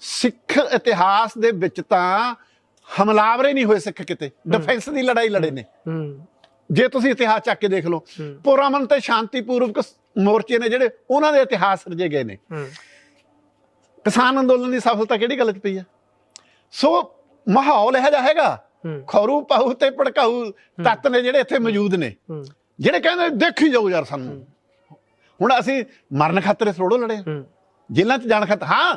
ਸਿੱਖ ਇਤਿਹਾਸ ਦੇ ਵਿੱਚ ਤਾਂ ਹਮਲਾਵਰੇ ਨਹੀਂ ਹੋਏ ਸਿੱਖ ਕਿਤੇ। ਡਿਫੈਂਸ ਦੀ ਲੜਾਈ ਲੜੇ ਨੇ। ਹੂੰ। ਜੇ ਤੁਸੀਂ ਇਤਿਹਾਸ ਚੱਕ ਕੇ ਦੇਖ ਲਓ ਹੂੰ। ਪੁਰਮਨ ਤੇ ਸ਼ਾਂਤੀਪੂਰਵਕ ਮੋਰਚੇ ਨੇ ਜਿਹੜੇ ਉਹਨਾਂ ਦੇ ਇਤਿਹਾਸ ਰਜੇ ਗਏ ਨੇ। ਹੂੰ। ਕਿਸਾਨ ਅੰਦੋਲਨ ਦੀ ਸਫਲਤਾ ਕਿਹੜੀ ਗੱਲ 'ਚ ਪਈ ਆ? ਸੋ ਮਾਹੌਲ ਇਹੋ ਜਿਹਾ ਹੈਗਾ। ਹੂੰ। ਖੌਰੂ ਪਾਹੂ ਤੇ ਭੜਕਾਊ ਤੱਤ ਨੇ ਜਿਹੜੇ ਇੱਥੇ ਮੌਜੂਦ ਨੇ। ਹੂੰ। ਜਿਹੜੇ ਕਹਿੰਦੇ ਦੇਖੀ ਜਾਓ ਯਾਰ ਸਾਨੂੰ। ਹੁਣ ਅਸੀਂ ਮਰਨ ਖਾਤਰ ਥੋੜੋ ਲੜੇ ਹਾਂ। ਹੂੰ। ਜੇਲ੍ਹਾਂ 'ਚ ਜਾਣ ਖਾਤਰ। ਹਾਂ।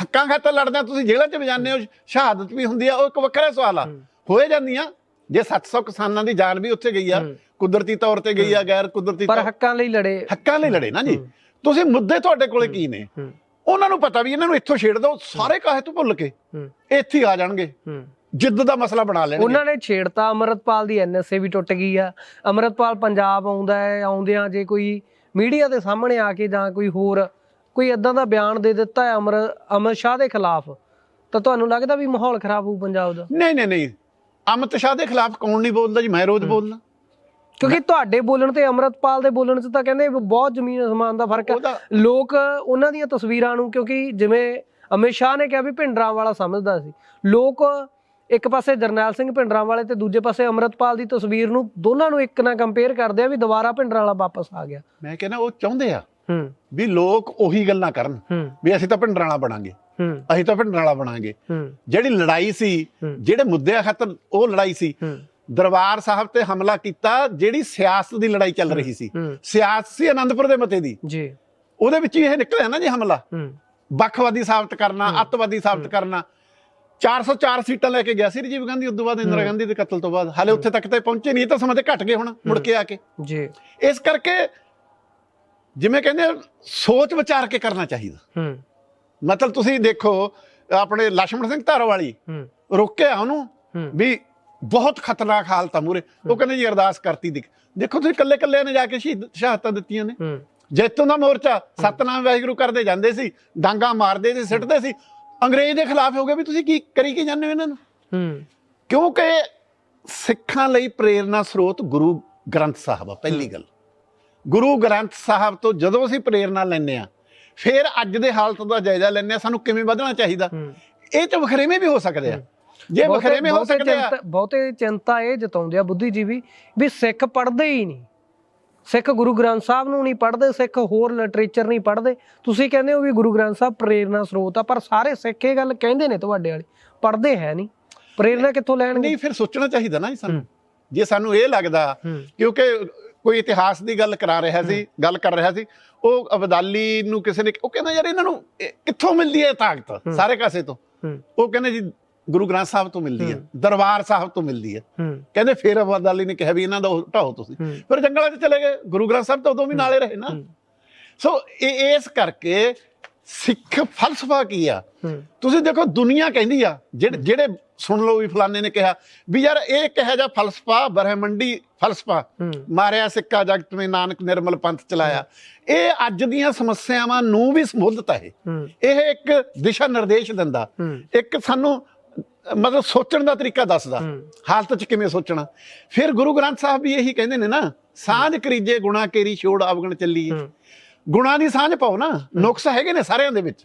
ਹੱਕਾਂ ਖਾਤਰ ਲੜਦੇ ਆ ਤੁਸੀਂ ਜੇਲ੍ਹਾਂ 'ਚ ਵੀ ਜਾਂਦੇ ਹੋ ਸ਼ਹਾਦਤ ਵੀ ਹੁੰਦੀ ਆ ਉਹ ਇੱਕ ਵੱਖਰਾ ਸਵਾਲ ਆ। ਹੋਏ ਜਾਂਦੀਆਂ ਜੇ 700 ਕਿਸਾਨਾਂ ਦੀ ਜਾਨ ਵੀ ਉੱਥੇ ਗਈ ਆ। ਕੁਦਰਤੀ ਤੌਰ ਤੇ ਗਈ ਆ ਗੈਰ ਕੁਦਰਤੀ ਪਰ ਹੱਕਾਂ ਲਈ ਲੜੇ। ਹੱਕਾਂ ਲਈ ਲੜੇ ਨਾ ਜੀ। ਤੁਸੀਂ ਮੁੱਦੇ ਤੁਹਾਡੇ ਕੋਲੇ ਕੀ ਨੇ? ਉਹਨਾਂ ਨੂੰ ਪਤਾ ਵੀ ਇਹਨਾਂ ਨੂੰ ਇੱਥੋਂ ਛੇੜ ਦਿਓ ਸਾਰੇ ਕਾਹੇ ਤੋਂ ਭੁੱਲ ਕੇ? ਇੱਥੇ ਹੀ ਆ ਜਾਣਗੇ। ਜਿੱਦ ਦਾ ਮਸਲਾ ਬਣਾ ਲੈਣਗੇ। ਉਹਨਾਂ ਨੇ ਛੇੜਤਾ ਅਮਰਤਪਾਲ ਦੀ ਐਨਐਸਏ ਵੀ ਟੁੱਟ ਗਈ ਆ। ਅਮਰਤਪਾਲ ਪੰਜਾਬ ਆਉਂਦਾ ਹੈ ਆਉਂਦਿਆਂ ਜੇ ਕੋਈ ਮੀਡੀਆ ਦੇ ਸਾਹਮਣੇ ਆ ਕੇ ਜਾਂ ਕੋਈ ਹੋਰ ਕੋਈ ਇਦਾਂ ਦਾ ਬਿਆਨ ਦੇ ਦਿੱਤਾ ਹੈ ਅਮਰ ਅਮਰ ਸ਼ਾਹ ਦੇ ਖਿਲਾਫ? ਤਾਂ ਤੁਹਾਨੂੰ ਲੱਗਦਾ ਵੀ ਮਾਹੌਲ ਖਰਾਬ ਹੋਊ ਪੰਜਾਬ ਦਾ? ਨਹੀਂ ਨਹੀਂ ਨਹੀਂ। ਅਮਿਤ ਸ਼ਾਹ ਦੇ ਖਿਲਾਫ ਕੌਣ ਨਹੀਂ ਬੋਲਦਾ ਜੀ? ਮੈਂ ਰੋਜ਼ ਬੋਲਣਾ ਕਿਉਂਕਿ ਤੁਹਾਡੇ ਬੋਲਣ ਤੇ ਅਮਰਤਪਾਲ ਦੇ ਬੋਲਣ 'ਚ ਤਾਂ ਕਹਿੰਦੇ ਬਹੁਤ ਜ਼ਮੀਨ ਅਸਮਾਨ ਦਾ ਫ਼ਰਕ ਹੈ ਲੋਕ ਉਹਨਾਂ ਦੀਆਂ ਤਸਵੀਰਾਂ ਨੂੰ ਕਿਉਂਕਿ ਜਿਵੇਂ ਅਮਿਤ ਸ਼ਾਹ ਨੇ ਕਿਹਾ ਵੀ ਭਿੰਡਰਾਂ ਵਾਲਾ ਸਮਝਦਾ ਸੀ। ਲੋਕ ਇੱਕ ਪਾਸੇ ਜਰਨੈਲ ਸਿੰਘ ਭਿੰਡਰਾਂ ਵਾਲੇ ਤੇ ਦੂਜੇ ਪਾਸੇ ਅਮਰਤਪਾਲ ਦੀ ਤਸਵੀਰ ਨੂੰ ਦੋਨਾਂ ਨੂੰ ਇੱਕ ਨਾਲ ਕੰਪੇਅਰ ਕਰਦੇ ਆ ਵੀ ਦੁਬਾਰਾ ਭਿੰਡਰਾਂ ਵਾਲਾ ਵਾਪਸ ਆ ਗਿਆ। ਮੈਂ ਕਹਿੰਦਾ ਉਹ ਚਾਹੁੰਦੇ ਆ। ਹੂੰ। ਵੀ ਲੋਕ ਉਹੀ ਗੱਲਾਂ ਕਰਨ ਵੀ ਅਸੀਂ ਤਾਂ ਭਿੰਡਰਾਂ ਵਾਲਾ ਬਣਾਂਗੇ। ਹੂੰ। ਅਸੀਂ ਤਾਂ ਭਿੰਡਰਾਂ ਵਾਲਾ ਬਣਾਂਗੇ। ਹੂੰ। ਜਿਹੜੀ ਲੜਾਈ ਸੀ। ਜਿਹੜੇ ਮੁੱਦਿਆਂ ਖਾਤਰ ਉਹ ਲੜਾਈ ਸੀ ਦਰਬਾਰ ਸਾਹਿਬ ਤੇ ਹਮਲਾ ਕੀਤਾ ਜਿਹੜੀ ਸਿਆਸਤ ਦੀ ਲੜਾਈ ਚੱਲ ਰਹੀ ਸੀ। ਸਿਆਸਤ ਸੀ ਆਨੰਦਪੁਰ ਦੇ ਮਤੇ ਦੀ। ਜੀ। ਉਹਦੇ ਵਿੱਚ ਇਹ ਨਿਕਲਿਆ ਨਾ ਜੀ ਹਮਲਾ। ਹੂੰ। ਵੱਖਵਾਦੀ ਸਾਬਤ ਕਰਨਾ ਅੱਤਵਾਦੀ ਸਾਬਤ ਕਰਨਾ। 404 ਸੀਟਾਂ ਲੈ ਕੇ ਗਿਆ ਸੀ ਰਾਜੀਵ ਗਾਂਧੀ ਉਦੋਂ ਬਾਅਦ ਇੰਦਰਾ ਗਾਂਧੀ ਦੇ ਕਤਲ ਤੋਂ ਬਾਅਦ। ਹਾਲੇ ਉੱਥੇ ਤੱਕ ਤਾਂ ਪਹੁੰਚੇ ਨਹੀਂ ਤਾਂ ਸਮਾਂ ਤੇ ਘਟ ਗਏ ਹੁਣ ਮੁੜ ਕੇ ਆ ਕੇ। ਜੀ। ਇਸ ਕਰਕੇ ਜਿਵੇਂ ਕਹਿੰਦੇ ਸੋਚ ਵਿਚਾਰ ਕੇ ਕਰਨਾ ਚਾਹੀਦਾ। ਹੂੰ। ਮਤਲਬ ਤੁਸੀਂ ਦੇਖੋ ਆਪਣੇ ਲక్ష్మణ ਸਿੰਘ ਧਾਰੋਵਾਲੀ ਹੂੰ। ਰੋਕਿਆ ਉਹਨੂੰ ਵੀ ਬਹੁਤ ਖਤਰਨਾਕ ਹਾਲਤ ਆ ਮੂਰੇ ਉਹ ਕਹਿੰਦੇ ਜੀ ਅਰਦਾਸ ਕਰਤੀ ਦਿਖ। ਦੇਖੋ ਤੁਸੀਂ ਕੱਲੇ ਕੱਲੇ ਨੇ ਜਾ ਕੇ ਸ਼ਹੀਦ ਸ਼ਹਾਦਤਾਂ ਦਿੱਤੀਆਂ ਨੇ। ਜੈਤੋਂ ਦਾ ਮੋਰਚਾ ਸਤਨਾਮ ਵਾਹਿਗੁਰੂ ਕਰਦੇ ਜਾਂਦੇ ਸੀ ਡਾਂਗਾ ਮਾਰਦੇ ਸੀ ਸਿੱਟਦੇ ਸੀ। ਅੰਗਰੇਜ਼ ਦੇ ਖਿਲਾਫ ਹੋ ਗਏ ਵੀ ਤੁਸੀਂ ਕੀ ਕਰੀ ਕੀ ਜਾਂਦੇ ਹੋ ਇਹਨਾਂ ਨੂੰ? ਹੂੰ। ਕਿਉਂਕਿ ਸਿੱਖਾਂ ਲਈ ਪ੍ਰੇਰਣਾ ਸਰੋਤ ਗੁਰੂ ਗ੍ਰੰਥ ਸਾਹਿਬ ਆ ਪਹਿਲੀ ਗੱਲ। ਗੁਰੂ ਗ੍ਰੰਥ ਸਾਹਿਬ ਤੋਂ ਜਦੋਂ ਅਸੀਂ ਪ੍ਰੇਰਨਾ ਲੈਂਦੇ ਆ ਫਿਰ ਅੱਜ ਦੇ ਹਾਲਤ ਦਾ ਜਾਇਜ਼ਾ ਲੈਂਦੇ ਆ ਸਾਨੂੰ ਕਿਵੇਂ ਵਧਣਾ ਚਾਹੀਦਾ? ਇਹ ਚ ਵਖਰੇਵੇਂ ਵੀ ਹੋ ਸਕਦੇ ਆ। ਜੇ ਵਖਰੇਵੇਂ ਹੋ ਸਕਦੇ ਆ ਬਹੁਤੇ ਚਿੰਤਾ ਇਹ ਜਤਾਉਂਦੇ ਆ ਬੁੱਧੀਜੀਵੀ ਵੀ ਸਿੱਖ ਪੜ੍ਹਦੇ ਹੀ ਨਹੀਂ। ਸਿੱਖ ਗੁਰੂ ਗ੍ਰੰਥ ਸਾਹਿਬ ਨੂੰ ਨਹੀਂ ਪੜ੍ਹਦੇ ਸਿੱਖ ਹੋਰ ਲਿਟਰੇਚਰ ਨਹੀਂ ਪੜ੍ਹਦੇ। ਤੁਸੀਂ ਕਹਿੰਦੇ ਹੋ ਵੀ ਗੁਰੂ ਗ੍ਰੰਥ ਸਾਹਿਬ ਪ੍ਰੇਰਨਾ ਸਰੋਤ ਆ ਪਰ ਸਾਰੇ ਸਿੱਖ ਇਹ ਗੱਲ ਕਹਿੰਦੇ ਨੇ ਤੁਹਾਡੇ ਵਾਲੇ ਪੜ੍ਹਦੇ ਹੈ ਨਹੀਂ। ਪ੍ਰੇਰਨਾ ਕਿੱਥੋਂ ਲੈਣਗੇ? ਨਹੀਂ ਫਿਰ ਸੋਚਣਾ ਚਾਹੀਦਾ ਨਾ ਜੀ ਸਾਨੂੰ। ਜੇ ਸਾਨੂੰ ਇਹ ਲੱਗਦਾ ਕਿਉਂਕਿ ਕੋਈ ਇਤਿਹਾਸ ਦੀ ਗੱਲ ਕਰਾ ਰਿਹਾ ਸੀ ਗੱਲ ਕਰ ਰਿਹਾ ਸੀ ਉਹ ਅਬਦਾਲੀ ਨੂੰ ਕਿਸੇ ਨੇ ਉਹ ਕਹਿੰਦਾ ਯਾਰ ਇਹਨਾਂ ਨੂੰ ਕਿੱਥੋਂ ਮਿਲਦੀ ਹੈ ਤਾਕਤ? ਸਾਰੇ ਕਾਸੇ ਤੋਂ। ਉਹ ਕਹਿੰਦੇ ਜੀ ਗੁਰੂ ਗ੍ਰੰਥ ਸਾਹਿਬ ਤੋਂ ਮਿਲਦੀ ਹੈ ਦਰਬਾਰ ਸਾਹਿਬ ਤੋਂ ਮਿਲਦੀ ਹੈ। ਕਹਿੰਦੇ ਫਿਰ ਅਬਦਾਲੀ ਨੇ ਕਿਹਾ ਵੀ ਇਹਨਾਂ ਦਾ ਢਾਓ ਤੁਸੀਂ। ਫਿਰ ਜੰਗਲਾਂ 'ਚ ਚਲੇ ਗਏ ਗੁਰੂ ਗ੍ਰੰਥ ਸਾਹਿਬ ਤਾਂ ਉਦੋਂ ਵੀ ਨਾਲੇ ਰਹੇ ਨਾ। ਸੋ ਇਸ ਕਰਕੇ ਸਿੱਖ ਫਲਸਫਾ ਕੀ ਆ? ਤੁਸੀਂ ਦੇਖੋ ਦੁਨੀਆ ਕਹਿੰਦੀ ਆ ਜਿਹੜੇ ਸੁਣ ਲਓ ਵੀ ਫਲਾਣੇ ਨੇ ਕਿਹਾ ਵੀ ਯਾਰ ਇਹ ਕਿਹਾ ਜਾ ਫਲਸਫਾ ਬ੍ਰਹਮੰਡੀ ਫਲਸਫਾ ਮਾਰਿਆ ਸਿੱਕਾ ਜਗਤ ਮੇ ਨਾਨਕ ਨਿਰਮਲ ਪੰਥ ਚਲਾਇਆ। ਇਹ ਅੱਜ ਦੀਆਂ ਸਮੱਸਿਆਵਾਂ ਨੂੰ ਵੀ ਸੰਬੋਧਿਤ ਹੈ। ਇਹ ਇੱਕ ਦਿਸ਼ਾ ਨਿਰਦੇਸ਼ ਦਿੰਦਾ। ਇੱਕ ਸਾਨੂੰ ਮਤਲਬ ਸੋਚਣ ਦਾ ਤਰੀਕਾ ਦੱਸਦਾ। ਹਾਲਤ 'ਚ ਕਿਵੇਂ ਸੋਚਣਾ। ਫਿਰ ਗੁਰੂ ਗ੍ਰੰਥ ਸਾਹਿਬ ਵੀ ਇਹੀ ਕਹਿੰਦੇ ਨੇ ਨਾ ਸਾਂਝ ਕਰੀਜੇ ਗੁਣਾ ਕੇਰੀ ਛੋੜ ਅਵਗਣ ਚੱਲੀ ਗੁਣਾ ਦੀ ਸਾਂਝ ਪਾਓ ਨਾ। ਨੁਕਸ ਹੈਗੇ ਨੇ ਸਾਰਿਆਂ ਦੇ ਵਿੱਚ।